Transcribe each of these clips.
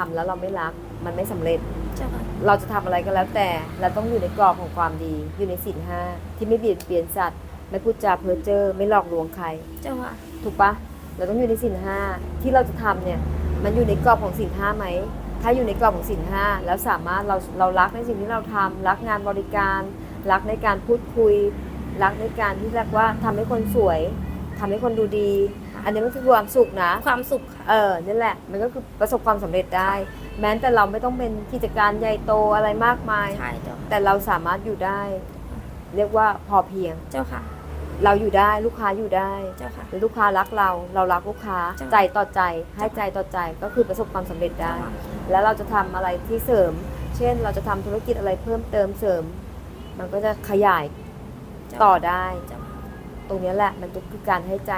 ทำแล้วเราไม่รักมันไม่สำเร็จ เจ้าค่ะเราจะทำอะไรก็แล้วแต่เราต้องอยู่ในกรอบของความดี อยู่ในศีลห้าที่ไม่เบียดเบียนสัตว์ ไม่พูดจาเพ้อเจ้อไม่หลอกลวงใคร เจ้าค่ะถูกปะเราต้องอยู่ในศีลห้าที่เราจะทำเนี่ยมันอยู่ในกรอบของศีลห้าไหม ถ้าอยู่ในกรอบของศีลห้าแล้วสามารถเราเรารักในสิ่งที่เราทำรักงานบริการ รักในการพูดคุย รักในการที่เรียกว่าทำให้คนสวยทำให้คนดูดี อันนี้มันคือความสุขนะ ความสุขค่ะ เออนั่นแหละ มันก็คือประสบความสำเร็จได้ แม้แต่เราไม่ต้องเป็นกิจการใหญ่โตอะไรมากมาย ใช่เจ้าค่ะแต่เราสามารถอยู่ได้ เรียกว่าพอเพียง เจ้าค่ะ เราอยู่ได้ลูกค้าอยู่ได้ เจ้าค่ะหรือลูกค้ารักเรา เรารักลูกค้า จ้ะ ใจต่อใจ ให้ใจต่อใจก็คือประสบความสำเร็จได้เจ้าค่ะแล้วเราจะทำอะไรที่เสริม เช่น เราจะทำธุรกิจอะไรเพิ่มเติมเสริม มันก็จะขยายเจ้าต่อได้ เจ้าค่ะ ตรงนี้แหละมันก็คือการให้ใจ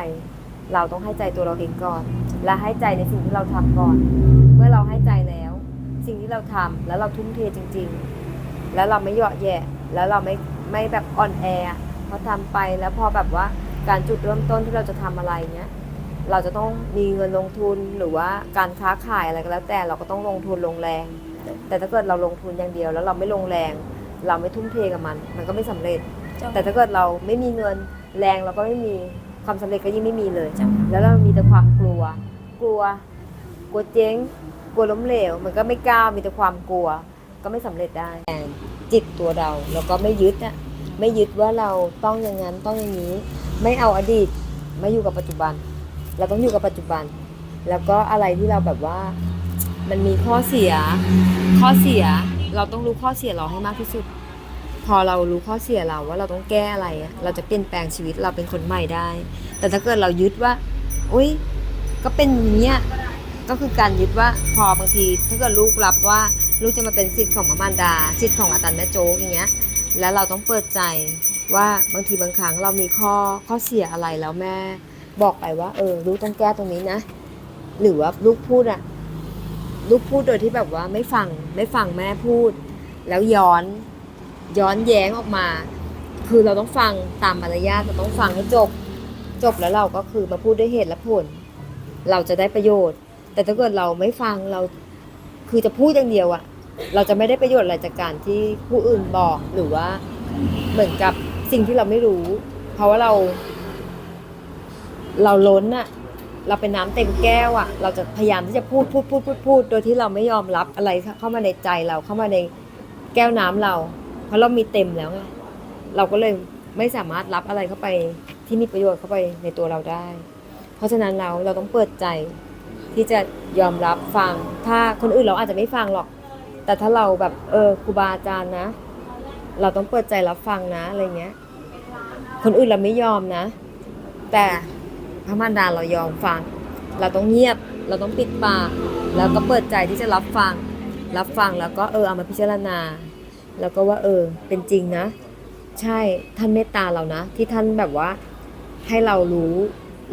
เราต้องให้ใจตัวเราเองก่อน และให้ใจในสิ่งที่เราทำก่อน เมื่อเราให้ใจแล้ว สิ่งที่เราทำแล้วเราทุ่มเทจริง ๆ แล้วเราไม่เหยาะแยะ แล้วเราไม่ไม่แบบอ่อนแอพอทำไปแล้วพอแบบว่าการจุดเริ่มต้นที่เราจะทำอะไรเนี้ยเราจะต้องมีเงินลงทุนหรือว่าการค้าขายอะไรก็แล้ว แต่เราก็ต้องลงทุนลงแรง แต่ถ้าเกิดเราลงทุนอย่างเดียว แล้วเราไม่ลงแรง เราไม่ทุ่มเทกับมัน มันก็ไม่สำเร็จ แต่ถ้าเกิดเราไม่มีเงินแรงเราก็ไม่มี ความสำเร็จก็ยิ่งไม่มีเลยเจ้าค่ะแล้วเรามีแต่ความกลัว กลัว กลัวเจ๊ง กลัวล้มเหลว มันก็ไม่กล้า มีแต่ความกลัว ก็ไม่สำเร็จได้จิตตัวเราแล้วก็ไม่ยึดอะไม่ยึดว่าเราต้องอย่างนั้นต้องอย่างนี้ ไม่เอาอดีตมาอยู่กับปัจจุบัน เราต้องอยู่กับปัจจุบัน แล้วก็อะไรที่เราแบบว่า มันมีข้อเสีย ข้อเสีย เราต้องรู้ข้อเสียเราให้มากที่สุด พอเรารู้ข้อเสียเราว่าเราต้องแก้อะไร เราจะเปลี่ยนแปลงชีวิตเราเป็นคนใหม่ได้ แต่ถ้าเกิดเรายึดว่าอุ้ยก็เป็นอย่างเนี้ยก็คือการยึดว่าพอบางที ถ้าเกิดลูกรับว่าลูกจะมาเป็นสิทธิ์ของพระมารดาสิทธิ์ของอาจารย์แม่โจ๊กอย่างเงี้ย แล้วเราต้องเปิดใจว่าบางทีบางครั้งเรามีข้อข้อเสียอะไรแล้วแม่บอกไปว่า เออลูกต้องแก้ตรงนี้นะ หรือว่าลูกพูดอะลูกพูดโดยที่แบบว่าไม่ฟังไม่ฟังแม่พูด แล้วย้อน ย้อนแย้งออกมา คือเราต้องฟังตามมารยาทเราต้องฟังให้จบ จบแล้วเราก็คือมาพูดด้วยเหตุและผล เราจะได้ประโยชน์ แต่ถ้าเกิดเราไม่ฟังเราคือจะพูดอย่างเดียวอะเราจะไม่ได้ประโยชน์อะไรจากการที่ผู้อื่นบอกหรือว่าเหมือนกับสิ่งที่เราไม่รู้ เพราะว่าเรา เราล้นอะเราเป็นน้ำเต็มแก้วอะเราจะพยายามที่จะพูดพูดพูดพูดพูด โดยที่เราไม่ยอมรับอะไรเข้ามาในใจเราเข้ามาในแก้วน้ำเรา ราะเรามีเต็มแล้วไงเราก็เลยไม่สามารถรับอะไรเข้าไปที่มีประโยชน์เข้าไปในตัวเราได้ เพราะฉะนั้นเราเราต้องเปิดใจที่จะยอมรับฟัง ถ้าคนอื่นเราอาจจะไม่ฟังหรอก แต่ถ้าเราแบบเออครูบาอาจารย์นะ เราต้องเปิดใจรับฟังนะอะไรเงี้ย คนอื่นเราไม่ยอมนะ แต่พระมารดาเรายอมฟัง เราต้องเงียบ เราต้องปิดปาก แล้วก็เปิดใจที่จะรับฟัง รับฟังแล้วก็เออเอามาพิจารณา แล้วก็ว่าเออเป็นจริงนะ ใช่ท่านเมตตาเรานะ ที่ท่านแบบว่าให้เรารู้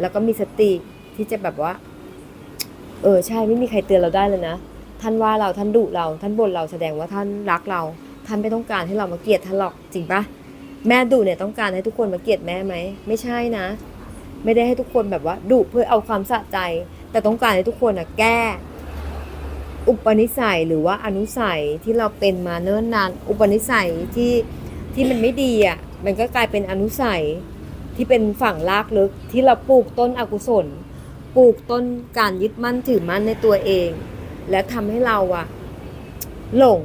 แล้วก็มีสติที่จะแบบว่า เออ ใช่ไม่มีใครเตือนเราได้เลยนะท่านว่าเราท่านดุเรา ท่านบ่นเราแสดงว่าท่านรักเรา ท่านไม่ต้องการให้เรามาเกลียดท่านหรอกจริงปะแม่ดุเนี่ยต้องการให้ทุกคนมาเกลียดแม่ไหมไม่ใช่นะ ไม่ได้ให้ทุกคนแบบว่าดุเพื่อเอาความสะใจ แต่ต้องการให้ทุกคนอะแก้ อุปนิสัยหรือว่าอนุสัยที่เราเป็นมาเนิ่นนาน อุปนิสัยที่ที่มันไม่ดีอะมันก็กลายเป็นอนุสัยที่เป็นฝั่งลากลึกที่เราปลูกต้นอกุศล ปลูกต้นการยึดมั่นถือมั่นในตัวเอง และทำให้เราอะหลง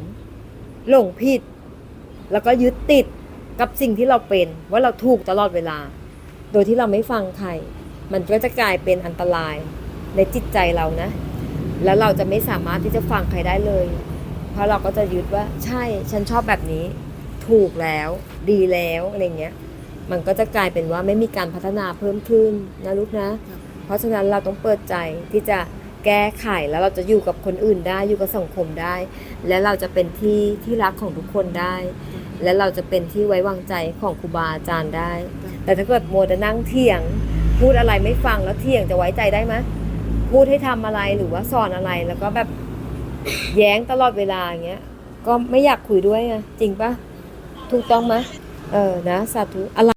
หลงผิด แล้วก็ยึดติดกับสิ่งที่เราเป็นว่าเราถูกตลอดเวลา โดยที่เราไม่ฟังใคร มันก็จะกลายเป็นอันตรายในจิตใจเรานะ แล้วเราจะไม่สามารถที่จะฟังใครได้เลย เพราะเราก็จะยึดว่าใช่ฉันชอบแบบนี้ ถูกแล้วดีแล้วอะไรเงี้ยมันก็จะกลายเป็นว่าไม่มีการพัฒนาเพิ่มขึ้นนะลูกนะ เพราะฉะนั้นเราต้องเปิดใจที่จะแก้ไขแล้วเราจะอยู่กับคนอื่นได้อยู่กับสังคมได้ และเราจะเป็นที่ที่รักของทุกคนได้ และเราจะเป็นที่ไว้วางใจของครูบาอาจารย์ได้ แต่ถ้าเกิดโมจะนั่งเถียง พูดอะไรไม่ฟังแล้วเถียงจะไว้ใจได้ไหม พูดให้ทำอะไรหรือว่าสอนอะไรแล้วก็แบบแย้งตลอดเวลาอย่างเงี้ย ก็ไม่อยากคุยด้วยไงจริงปะถูกต้องไหมเออนะสาธุอะไร